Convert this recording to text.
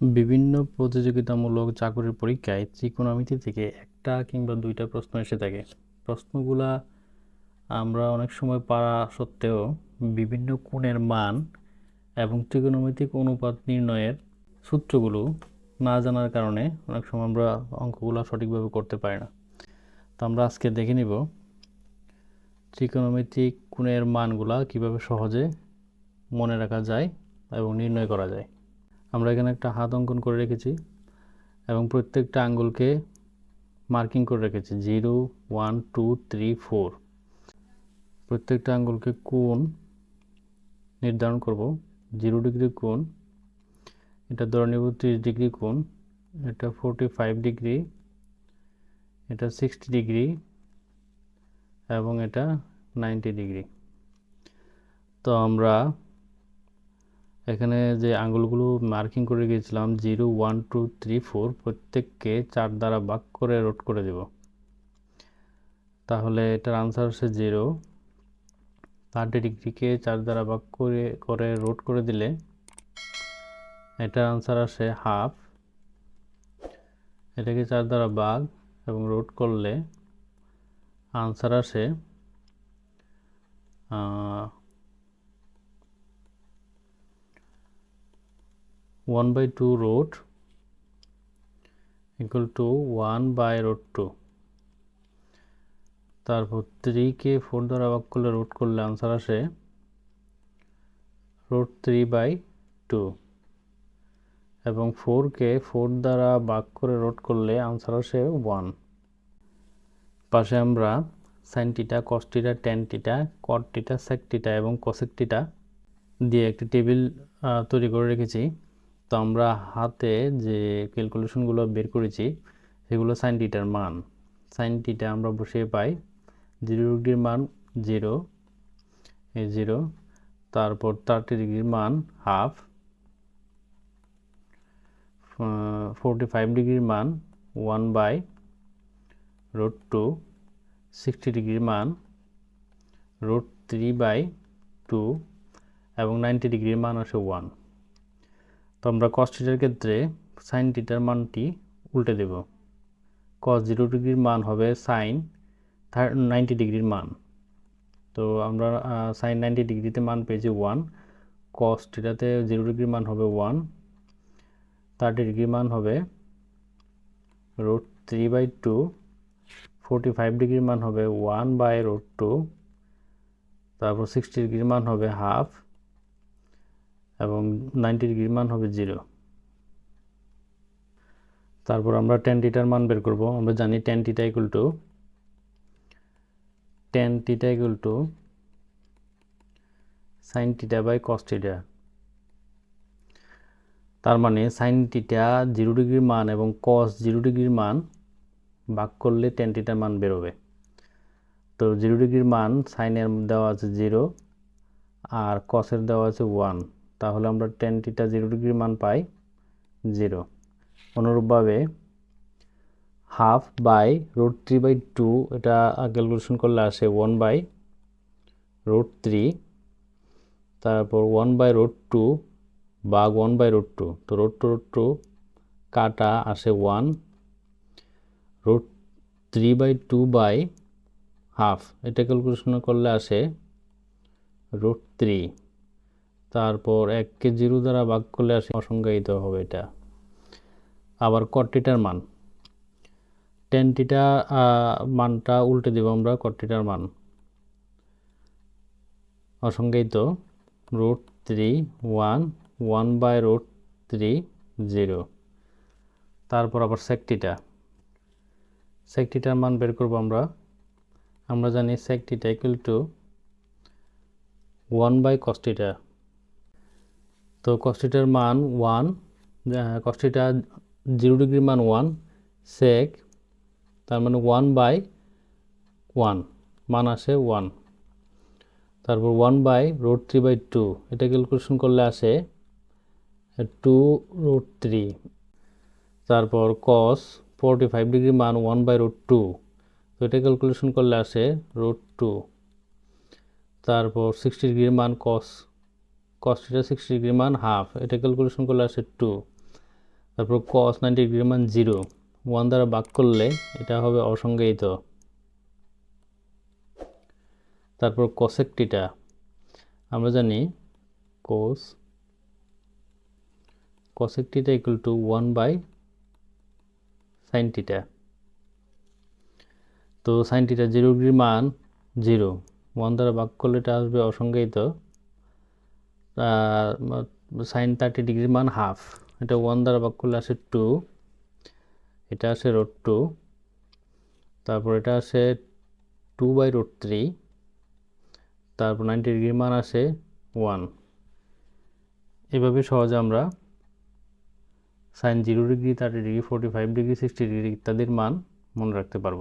বিভিন্ন প্রতিযোগিতামূলক চাকরির পরীক্ষায় ত্রিকোণমিতি থেকে একটা কিংবা দুইটা প্রশ্ন এসে থাকে। প্রশ্নগুলা আমরা অনেক সময় পারা সত্ত্বেও বিভিন্ন কোণের মান এবং ত্রিকোণমিতিক অনুপাত নির্ণয়ের সূত্রগুলো না জানার কারণে অনেক সময় আমরা অঙ্কগুলো সঠিকভাবে করতে পারি না। তো আমরা আজকে দেখে নিব ত্রিকোণমিতিক কোণের মানগুলা কীভাবে সহজে মনে রাখা যায় এবং নির্ণয় করা যায়। আমরা এখানে একটা হাত অঙ্কন করে রেখেছি এবং প্রত্যেকটা আঙ্গুলকে মার্কিং করে রেখেছি। Zero, one, two, three, four. প্রত্যেকটা আঙ্গুলকে কোণ নির্ধারণ করব। জিরো ডিগ্রি কোণ, এটা ধরে নেব ত্রিশ ডিগ্রি কোণ, এটা ফোরটি ফাইভ ডিগ্রি, এটা সিক্সটি ডিগ্রি এবং এটা নাইনটি ডিগ্রি। তো আমরা এখানে যে আঙ্গুলগুলো মার্কিং করে গিয়েছিলাম zero, one, two, three, four, প্রত্যেককে চার দ্বারা বাক করে রোড করে দেব। তাহলে এটার আনসার হচ্ছে জিরো। থার্টি ডিগ্রিকে চার দ্বারা ভাগ করে করে রোড করে দিলে এটার আনসার আসে হাফ। এটাকে চার দ্বারা ভাগ এবং রোড করলে আনসার আসে one by two root equal to one by root two তারপর থ্রিকে ফোর দ্বারা ভাগ করলে রোড করলে আনসার আসে রোড থ্রি বাই টু এবং ফোরকে ফোর দ্বারা ভাগ করে রোড করলে আনসার আসে ওয়ান পাশে আমরা সাইন টিটা কস টিটা টেন টিটা কট টিটা সেক টিটা এবং কসেক টিটা দিয়ে একটি টেবিল তৈরি করে রেখেছি। তো আমরা হাতে যে ক্যালকুলেশনগুলো বের করেছি, সেগুলো সাইন টিটার মান। সাইন টিটা আমরা বসিয়ে পাই জিরো ডিগ্রির মান জিরো জিরো তারপর থার্টি ডিগ্রির মান হাফ ফোরটি ফাইভ ডিগ্রির মান one by root two sixty ডিগ্রির মান রোড থ্রি বাই টু এবং নাইনটি ডিগ্রির মান আসে ওয়ান আমরা কস টিটার ক্ষেত্রে সাইন টিটার মানটি উল্টে দেব। কস জিরো ডিগ্রির মান হবে সাইন নাইনটি ডিগ্রির মান। তো আমরা সাইন নাইনটি ডিগ্রিতে মান পেয়েছি ওয়ান কস টিটাতে জিরো ডিগ্রির মান হবে ওয়ান থার্টি ডিগ্রির মান হবে root three by two forty five ডিগ্রির মান হবে ওয়ান বাই রুট টু তারপর সিক্সটি ডিগ্রির মান হবে হাফ এবং নাইনটি ডিগ্রির মান হবে জিরো। তারপর আমরা টেন টিটার মান বের করব। আমরা জানি tan theta equal to tan theta equal to sin theta by cos theta তার মানে সাইন টিটা জিরো ডিগ্রির মান এবং কস জিরো ডিগ্রির মান ভাগ করলে টেন টিটার মান বেরোবে। তো জিরো ডিগ্রির মান সাইনের দেওয়া আছে জিরো আর কসের দেওয়া আছে ওয়ান তাহলে আমরা টেন টিটা জিরো ডিগ্রির মান পাই জিরো অনুরূপভাবে half by root three by two এটা ক্যালকুলেশন করলে আসে ওয়ান বাই রুট থ্রি তারপর ওয়ান বাই রুট টু বাঘ ওয়ান বাই রুট টু তো রুট টু রুট টু কাটা আসে one root three by two by half এটা ক্যালকুলেশন করলে আসে রুট থ্রি তারপর এককে জিরো দ্বারা ভাগ করলে আসে অসংজ্ঞায়িত হবে এটা। আবার কটটিটার মান। টেনটিটা মানটা উল্টে দেব আমরা কটটিটার মান। অসংজ্ঞায়িত। Root three one one by root three zero. তারপর আবার সেকটিটা। সেকটিটার মান বের করব আমরা। আমরা জানি sec theta equal to one by cos theta তো কস্টিটার মান ওয়ান কস্টিটা জিরো ডিগ্রির মান ওয়ান সেক তার মানে ওয়ান বাই ওয়ান মান আসে ওয়ান তারপর one by root three by two এটা ক্যালকুলেশন করলে আসে টু রুট থ্রি তারপর কস ফোরটি ফাইভ ডিগ্রি মান ওয়ান বাই রুট টু তো এটা ক্যালকুলেশন করলে আসে রুট টু তারপর সিক্সটি ডিগ্রির মান কস কস এটা সিক্সটি ডিগ্রি মান হাফ এটা ক্যালকুলেশন করলে আসে টু তারপর কস নাইনটি ডিগ্রির মান জিরো ওয়ান দ্বারা ভাগ করলে এটা হবে অসংজ্ঞায়িত। তারপর কসেক টিটা আমরা জানি cos theta equal to 1 by sin theta. তো sin theta জিরো ডিগ্রির মান জিরো ওয়ান দ্বারা ভাগ করলে এটা আসবে অসংজ্ঞায়িত। সাইন থার্টি ডিগ্রি মান হাফ এটা ওয়ান দ্বারা ভাগ করলে আসে টু এটা আসে রোড টু তারপর এটা আসে টু বাই রোড থ্রি তারপর নাইনটি ডিগ্রি মান আসে ওয়ান এভাবে সহজে আমরা sin zero degree thirty degree forty five degree sixty degree ইত্যাদির মান মনে রাখতে পারব।